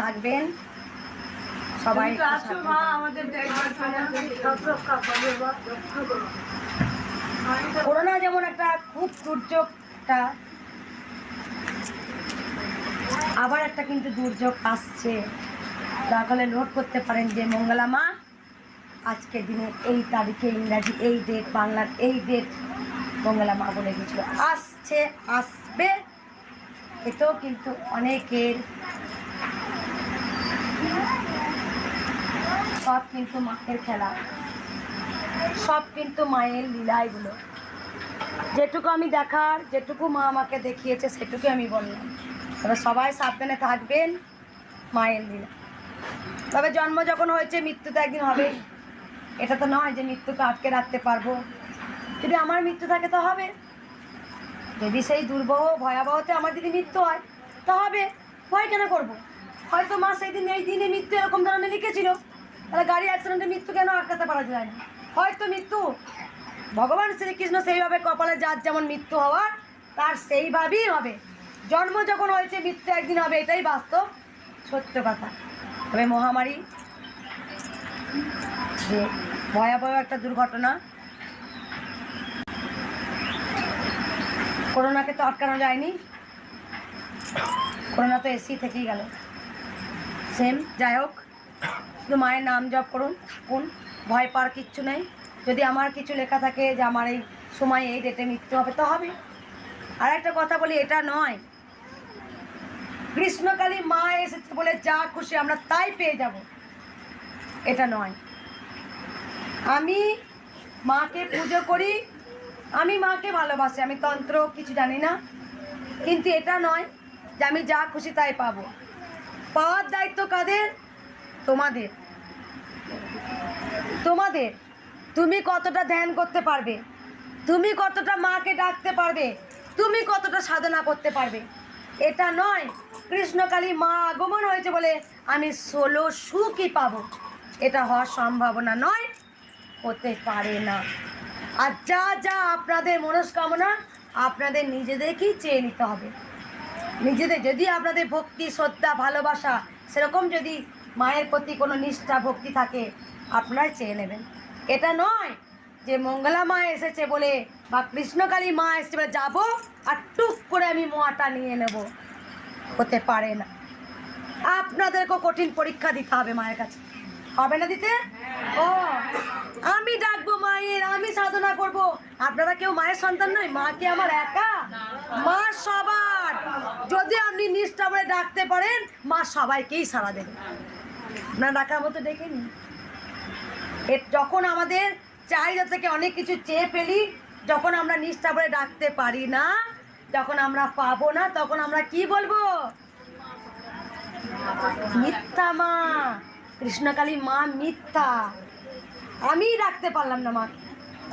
থাকবেন। সবাই করোনা যেমন একটা খুব দুর্যোগটা আবার একটা কিন্তু দুর্যোগ আসছে। তাহলে নোট করতে পারেন যে মঙ্গলা মা আজকের দিনে এই তারিখে ইংরাজি এই ডেট বাংলার এই ডেট মঙ্গলা মা বলে গেছিল। আসছে আসবে। এতেও কিন্তু অনেকের সব কিন্তু মায়ের খেলা। সব কিন্তু মায়ের লীলা এগুলো। যেটুকু আমি দেখার, যেটুকু মা আমাকে দেখিয়েছে সেটুকু আমি বললাম। তবে সবাই সাবধানে থাকবেন, মায়ের লীলা। তবে জন্ম যখন হয়েছে, মৃত্যু তো একদিন হবে এটা তো নয় যে মৃত্যুকে আটকে রাখতে পারব। যদি আমার মৃত্যু থাকে তো হবে। যদি সেই দুর্বহ, ভয়াবহতে আমার যদি মৃত্যু হয়, তো হবে। ভয় কেন করব? হয়তো মা সেই দিন এই দিনে মৃত্যু এরকম ধরনের লিখেছিল। তাহলে গাড়ি অ্যাক্সিডেন্টে মৃত্যু কেন আটকাতে পারা যায় না? হয়তো মৃত্যু। ভগবান শ্রীকৃষ্ণ সেইভাবে কপালে যার যেমন মৃত্যু হওয়ার, তার সেইভাবেই হবে। জন্ম যখন হয়েছে, মৃত্যু একদিন হবে, এটাই বাস্তব, সত্য কথা। তবে মহামারী ভয়াবহ একটা দুর্ঘটনা, করোনাকে তো আটকানো যায়নি। করোনা তো এসি থেকেই গেল। সেম, যাই হোক, শুধু মায়ের নাম জপ করুন, থাকুন, ভয় পাওয়ার কিচ্ছু নেই। যদি আমার কিছু লেখা থাকে যে আমার এই সময়, এই ডেটে মৃত্যু হবে, তো হবে আর একটা কথা বলি, এটা নয়। গ্রীষ্মকালী মা এসেছে বলে যা খুশি আমরা তাই পেয়ে যাব। এটা নয়। আমি মাকে পুজো করি, আমি মাকে ভালোবাসি, আমি তন্ত্র কিছু জানি না। কিন্তু এটা নয় যে আমি যা খুশি তাই পাবো। পাওয়ার দায়িত্ব কাদের? তোমাদের। তোমাদের। তুমি কতটা ধ্যান করতে পারবে? তুমি কতটা মাকে ডাকতে পারবে? তুমি কতটা সাধনা করতে পারবে? এটা নয়, কৃষ্ণকালী মা আগমন হয়েছে বলে আমি ষোলো সুখই পাবো। এটা হওয়ার সম্ভাবনা নয়, হতে পারে না। আর যা যা আপনাদের মনস্কামনা, আপনাদের নিজেদেরকেই চেয়ে নিতে হবে। নিজেদের যদি আপনাদের ভক্তি, শ্রদ্ধা, ভালোবাসা সেরকম যদি মায়ের প্রতি কোনো নিষ্ঠা, ভক্তি থাকে আপনারাই চেয়ে নেবেন। এটা নয় যে মঙ্গলা মা এসেছে বলে বা কৃষ্ণকালী মা এসেছে বলে যাব আর টুক করে আমি মোয়াটা নিয়ে নেব। হতে পারে না। আপনাদেরকেও কঠিন পরীক্ষা দিতে হবে মায়ের কাছে। হবে না দিতে? ও, আমি ডাকবো মায়ের, আমি সাধনা করব। আপনারা কেউ মায়ের সন্তান নয়, মা কি আমার একা? মা সবার যদি আপনি নিষ্ঠা বলে ডাকতে পারেন, মা সবাইকেই সাড়া দেবে। আপনার ডাকার মতো ডেকে নিন। যখন আমাদের চাহিদা থেকে অনেক কিছু চেয়ে ফেলি, যখন আমরা নিষ্ঠা বলে ডাকতে পারি না, যখন আমরা পাবো না, তখন আমরা কি বলব? মিথ্যা, মা। কৃষ্ণকালী, মা, মিথ্যা। আমি রাখতে পারলাম না, মা।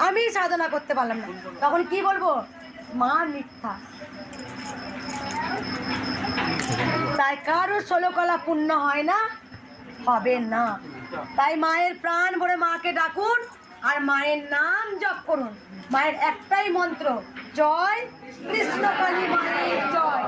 আমি সাধনা করতে পারলাম না। তখন কি বলব? মা, মিথ্যা। তাই কারও ষোলো কলা পূর্ণ হয় না, হবে না। তাই মায়ের প্রাণ ভরে মাকে ডাকুন আর মায়ের নাম জপ করুন। মায়ের একটাই মন্ত্র, জয় কৃষ্ণকালী মায়ের জয়।